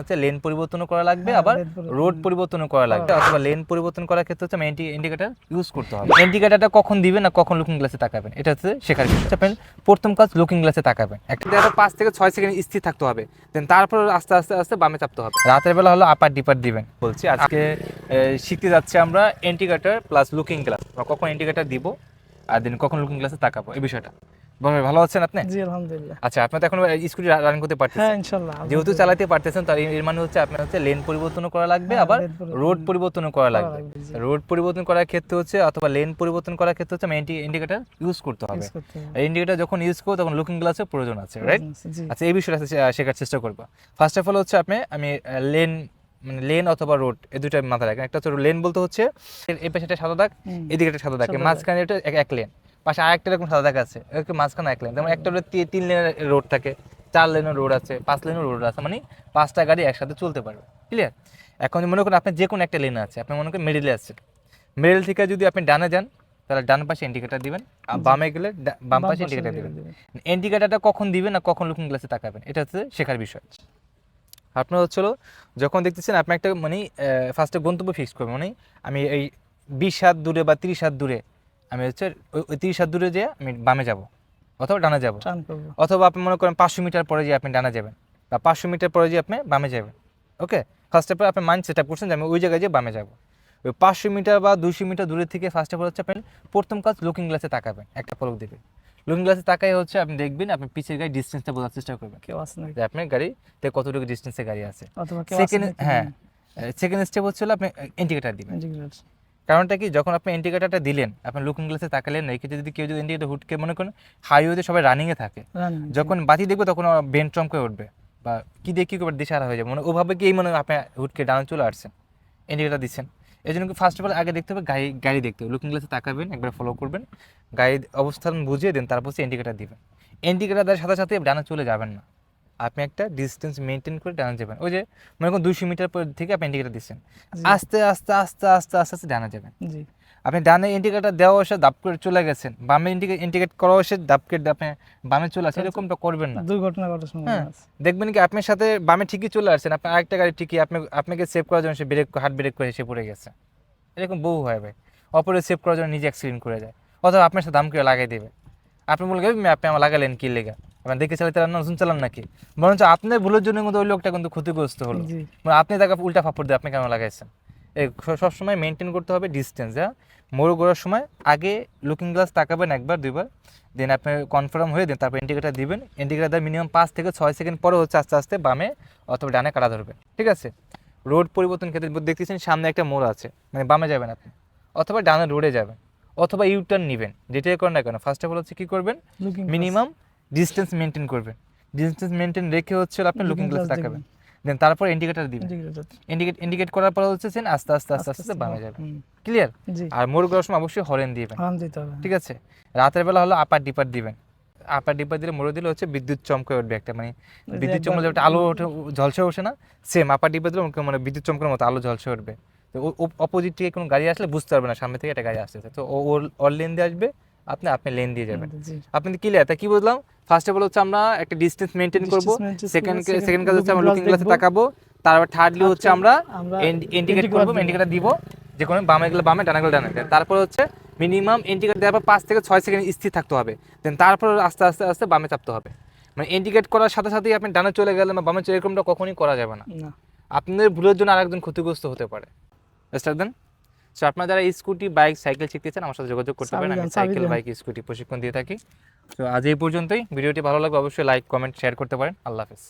হচ্ছে লেন পরিবর্তনও করা লাগবে হ্যাঁ, আবার। রোড পরিবর্তনও করা লাগবে অথবা লেন পরিবর্তন করার ক্ষেত্রে হচ্ছে ইন্ডিকেটার ইউজ করতে হবে। ইন্ডিকেটারটা কখন দিবেন না কখন লুকিং গ্লাসে তাকাবেন? এটা হচ্ছে শেখার বিষয়। আপনি প্রথম কাজ লুকিং গ্লাসে তাকাবেন। একটা পাঁচ থেকে ছয় সেকেন্ড স্থির থাকতে হবে। দেন তারপর আস্তে আস্তে আস্তে বামে চাপতে হবে। রাতের বেলা হলো আপার ডিপার দিবেন। বলছি আজকে শিখতে যাচ্ছি আমরা ইন্ডিকেটার প্লাস লুকিং গ্লাস কখন ইন্ডিকেটার দিব আর দিন কখন লুকিং গ্লাসে তাকাবো এই বিষয়টা। বড় ভালো আছেন আপনি? জি আলহামদুলিল্লাহ। আচ্ছা আপনি তো এখন স্কুটি রান করতে পারতেছেন। হ্যাঁ ইনশাল্লাহ যেহেতু চালাতে পারতেছেন তার এর মানে হচ্ছে আপনার হচ্ছে লেন পরিবর্তন করা লাগবে হ্যাঁ, আবার রোড পরিবর্তন করা লাগবে। রোড পরিবর্তন করার ক্ষেত্রে হচ্ছে অথবা লেন পরিবর্তন করার ক্ষেত্রে হচ্ছে ইন্ডিকেটার ইউজ করতে হবে। হবে। ইন্ডিকেটার যখন ইউজ করব তখন লুকিং গ্লাসের প্রয়োজন আছে রাইট আচ্ছা এই বিষয়টা শেখার চেষ্টা করব। ফার্স্ট অফ অল হচ্ছে আপনি আমি লেন মানে লেন অথবা রোড এই দুইটা মাথায় রাখেন। একটা হচ্ছে লেন বলতে হচ্ছে এই পাশে একটা সাদা দাগ এদিকে একটা সাদা দাগ মাঝখানে এক লেন পাশে আরেকটা এরকম সাদা দাগ আছে এরকম মাঝখানে এক লেন যেমন একটা রোড তিন লেনের রোড থাকে চার লেনের রোড আছে পাঁচ লেনের রোড আছে মানে পাঁচটা গাড়ি একসাথে চলতে পারবে। ক্লিয়ার এখন মনে করেন আপনি যে কোনো একটা লেন আছে আপনি মনে করেন মিডিলে আছে মিডিল থেকে যদি আপনি ডানে যান তাহলে ডান পাশে ইন্ডিকেটার দিবেন আর বামে গেলে বাম পাশে ইন্ডিকেটার দিবেন। ইন্ডিকেটারটা কখন দিবেন না কখন লুকিং গ্লাসে তাকাবেন এটা হচ্ছে শেখার বিষয়। আপনার হচ্ছিল যখন দেখতেছেন আপনি একটা মানে ফার্স্টে গন্তব্য ফিক্স করবেন মানে আমি এই বিশ হাত দূরে বা তিরিশ হাত দূরে আমি হচ্ছে ওই- তিরিশ হাত দূরে যেয়ে আমি বামে যাব অথবা ডানা যাব। অথবা আপনি মনে করেন পাঁচশো মিটার পরে যে আপনি ডানা যাবেন বা পাঁচশো মিটার পরে যে আপনি বামে যাবেন। ওকে? ফার্স্ট অফ অল আপনি মাইন্ড সেট আপ করছেন যে আমি ওই জায়গায় যেয়ে বামে যাব। ওই পাঁচশো মিটার বা দুশো মিটার দূরে থেকে ফার্স্ট অফ অল হচ্ছে আপনি প্রথম কাজ লুকিং গ্লাসে তাকাবেন একটা পলক দেবে লুকিং গ্লাসে তাকাই হচ্ছে আপনি দেখবেন আপনি পিছের গাড়ি ডিস্টেন্সটা বোঝার চেষ্টা করবেন। কেউ নাকি? যে আপনার গাড়িতে কতটুকু ডিস্টেন্সে গাড়ি আছে। সেকেন্ড হ্যাঁ। সেকেন্ড স্টেপ হচ্ছে হলো আপনি ইন্ডিকেটার দিবেন। কারণটা কি? যখন আপনি ইন্ডিকেটারটা দিলেন আপনি লুকিং গ্লাসে তাকালেন না এক্ষেত্রে যদি কেউ যদি ইন্ডিকেটার হুটকে মনে করেন হাইওয়েতে সবাই রানিংয়ে থাকে। যখন বাতি দেখবে তখন বেন চমকে উঠবে। বা কি দিয়ে কি করবে দিশারা হয়ে যাবে। মানে ওভাবে কি এই মনে আপনি হুটকে ডানে চলে আসছেন ইন্ডিকেটার দিচ্ছেন। এই জন্য কি ফার্স্ট অফ অল আগে দেখতে হবে গাড়ি গাড়ি দেখতে হবে। লুকিং গ্লাসে তাকাবেন একবার ফলো করবেন গাড়ি অবস্থান বুঝিয়ে দেন তারপর সে ইন্ডিকেটার দিবেন। ইন্ডিকেটার দেওয়ার সাথে সাথে ডানে চলে যাবেন না। আপনি একটা ডিস্টেন্স মেনটেন করে ডানে যাবেন। ওই যে মনে করুন দুইশো মিটার পর থেকে আপনি ইন্ডিকেটার দিচ্ছেন। আস্তে আস্তে আস্তে আস্তে আস্তে আস্তে ডানে যাবেন। জি। আপনি ডানে ইন্ডিকেটার দেওয়া এসে দাপ করে চলে গেছেন বামে ইন্ডিকেট ইন্ডিকেট করা এসে দাপ করে আপনি বামে চলে আসেন এরকমটা করবেন না। দুর্ঘটনা ঘটার হ্যাঁ। দেখবেন কি আপনার সাথে বামে ঠিকই চলে আসছেন আপনি আরেকটা গাড়ি ঠিকই আপনি আপনাকে সেভ করার জন্য সে ব্রেক হাত ব্রেক করে এসে পড়ে গেছে। এরকম বহু হয় ভাই। অপরে সেভ করার জন্য নিজে অ্যাক্সিডেন্ট করে যায়। অথবা আপনার সাথে দাম করে লাগাই দেবে। আপনি বলবেন "এই, আপনি আমার লাগালেন কি লেগা? আপনার দেখে চালাতে রান্না নতুন চালান নাকি? বরঞ্চ আপনার ভুলের জন্য কিন্তু ওই লোকটা কিন্তু ক্ষতিগ্রস্ত হলো। মানে আপনি তাকে উল্টা ফাপড় দিয়ে আপনি কেন লাগাইছেন? এই সবসময় মেনটেন করতে হবে ডিস্টেন্স হ্যাঁ? মোড় ঘোরার সময় আগে লুকিং গ্লাস তাকাবেন একবার দুইবার। দেন আপনি কনফার্ম হয়ে দেন তারপর ইন্ডিকেটার দিবেন। ইন্ডিকেটার মিনিমাম পাঁচ থেকে ছয় সেকেন্ড পরে হচ্ছে আস্তে আস্তে বামে অথবা ডানে কাটা ধরবে ঠিক আছে? রোড পরিবর্তন ক্ষেত্রে দেখতেছেন সামনে একটা মোড় আছে মানে বামে যাবেন আপনি অথবা ডানে রোডে যাবেন অথবা ইউটার্ন নেবেন যেটাই করেন না কেন ফার্স্ট অফ অল হচ্ছে কী করবেন? মিনিমাম ডিস্টেন্স মেনটেন করবেন। ডিস্টেন্স মেনটেন রেখে হচ্ছে আপনি লুকিং গ্লাস তাকাবেন দেন তারপর ইন্ডিকেটার দিবেন। ইন্ডিকেট ইন্ডিকেট করার পর হচ্ছে সেন আস্তে আস্তে আস্তে আস্তে বামে যাবে। ক্লিয়ার আর মোড় করার সময় অবশ্যই হরেন দিবেন। হর্ন দিতে হবে। ঠিক আছে? রাতের বেলা হলো আপার ডিপার দিবেন। আপার ডিপার দিলে মোড়ে দিলে হচ্ছে বিদ্যুৎ চমকে উঠবে একটা মানে বিদ্যুৎ চমকে যেটা আলো ওঠে ঝলসে ওঠে না। সেম আপার ডিপার দিলে মানে বিদ্যুৎ চমকের মতো আলো ঝলসে উঠবে। তো অপোজিট থেকে কোনো গাড়ি আসলে বুঝতে পারবে না সামনে থেকে একটা গাড়ি আসতেছে। তো ওর ওর লেন দিয়ে আসবে। আপনি আপনি লেন দিয়ে যাবেন। আপনি ক্লিয়ার তা কি বুঝলাম? ফার্স্ট অফ অল হচ্ছে আমরা একটা ডিস্টেন্স মেনটেন করব। সেকেন্ড সেকেন্ড কাজ হচ্ছে আমরা লুকিং গ্লাসে তাকাবো। তারপর থার্ডলি হচ্ছে আমরা ইন্ডিকেট করব। ইন্ডিকেটার দিব। যে কোনো বামে গেলে বামে ডানা গেলে ডানে। তারপর হচ্ছে মিনিমাম ইন্ডিকেট দেওয়ার পর পাঁচ থেকে ছয় সেকেন্ড স্থির থাকতে হবে। দেন তারপর আস্তে আস্তে আস্তে বামে চাপতে হবে। মানে ইন্ডিকেট করার সাথে সাথেই আপনি ডানে চলে গেলেন বা বামে চলে এরকমটা কখনই করা যাবে না। না। আপনাদের ভুলের জন্য আরেকজন ক্ষতিগ্রস্ত হতে পারে। স্টার্ট দেন সো আপনারা যারা স্কুটি বাইক সাইকেল শিখতে চান আমার সাথে যোগাযোগ করতে পারেন। আমি সাইকেল বাইক স্কুটি প্রশিক্ষণ দিয়ে থাকি। তো আজ এই পর্যন্তই। ভিডিওটি ভালো লাগবে অবশ্যই লাইক কমেন্ট শেয়ার করতে পারেন। আল্লাহ হাফেজ।